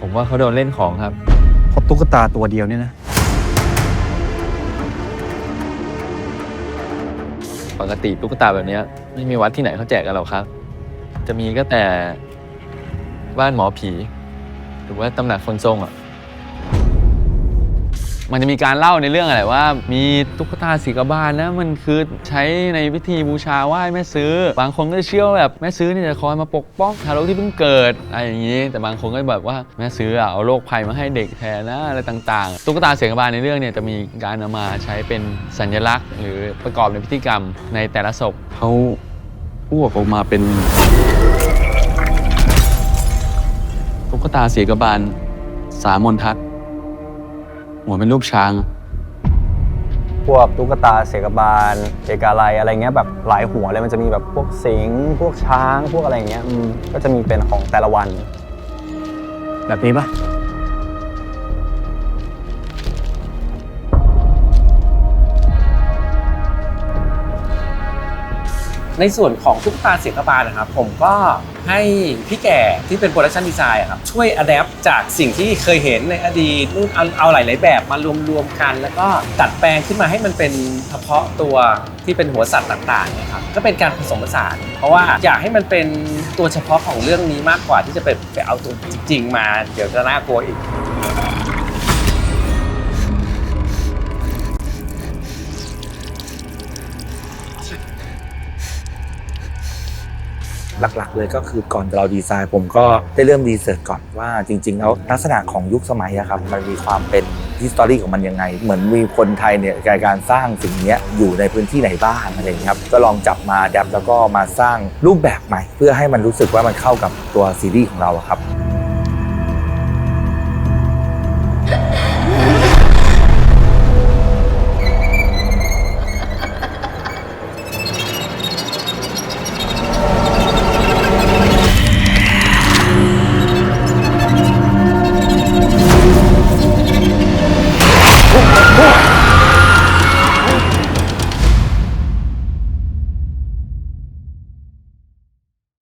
ผมว่าเขาโดนเล่นของครับเพราะตุ๊กตาตัวเดียวเนี่ยนะ ปกติตุ๊กตาแบบเนี้ยไม่มีวัดที่ไหนเขาแจกกันหรอกครับ จะมีก็แต่บ้านหมอผี หรือว่าตำหนักคนทรงอะ มันจะมีการเล่าในเรื่องอะไรว่า มีตุ๊กตาสีกบาลนะมันคือใช้ในพิธีบูชาไหว้แม่ซื้อ บางคนก็เชื่อว่าแบบแม่ซื้อนี่จะคอยมาปกป้องทารกที่เพิ่งเกิดอะไรอย่างนี้ แต่บางคนก็แบบว่าแม่ซื้อเอาโรคภัยมาให้เด็กแทนนะอะไรต่างๆ ตุ๊กตาเสียงกบาลในเรื่องเนี่ยจะมีการนำมาใช้เป็นสัญลักษณ์ หรือประกอบในพิธีกรรมในแต่ละศพเขาอ้วกออกมาเป็นตุ๊กตาสีกบาลสามนทัศน์ หัวเป็นรูปช้าง พวกตุ๊กตาเสกบาลเอกาลัยอะไรเงี้ยแบบหลายหัวเลยมันจะมีแบบพวกสิงห์พวกช้างพวกอะไรเงี้ยอืมก็จะมีเป็นของแต่ละวัน แบบนี้ปะ ในส่วนของตุ๊กตาเสียงกบาลนะครับ ผมก็ให้พี่แก่ที่เป็นโปรดักชันดีไซน์ครับช่วยอัดแอปจากสิ่งที่เคยเห็นในอดีตนู่นเอาเอาหลาย ๆ แบบมารวม ๆ กัน แล้วก็ดัดแปลงขึ้นมาให้มันเป็นเฉพาะตัวที่เป็นหัวสัตว์ต่างๆนะครับก็เป็นการผสมผสาน เพราะว่าอยากให้มันเป็นตัวเฉพาะของเรื่องนี้มากกว่าที่จะไปไปเอาตัวจริง ๆ มาเดี๋ยวจะน่ากลัวอีก หลักๆ เลยก็คือก่อนเราดีไซน์ ผมก็ได้เริ่มรีเสิร์ชก่อนว่าจริง ๆ แล้วลักษณะของยุคสมัยอะครับมันมีความเป็นฮิสตอรี่ของมันยังไง เหมือนมีคนไทยเนี่ยในการสร้างสิ่งนี้อยู่ในพื้นที่ไหนบ้างอะไรอย่างนี้ครับก็ลองจับมาดับแล้วก็มาสร้างรูปแบบใหม่ เพื่อให้มันรู้สึกว่ามันเข้ากับตัวซีรีส์ของเราครับ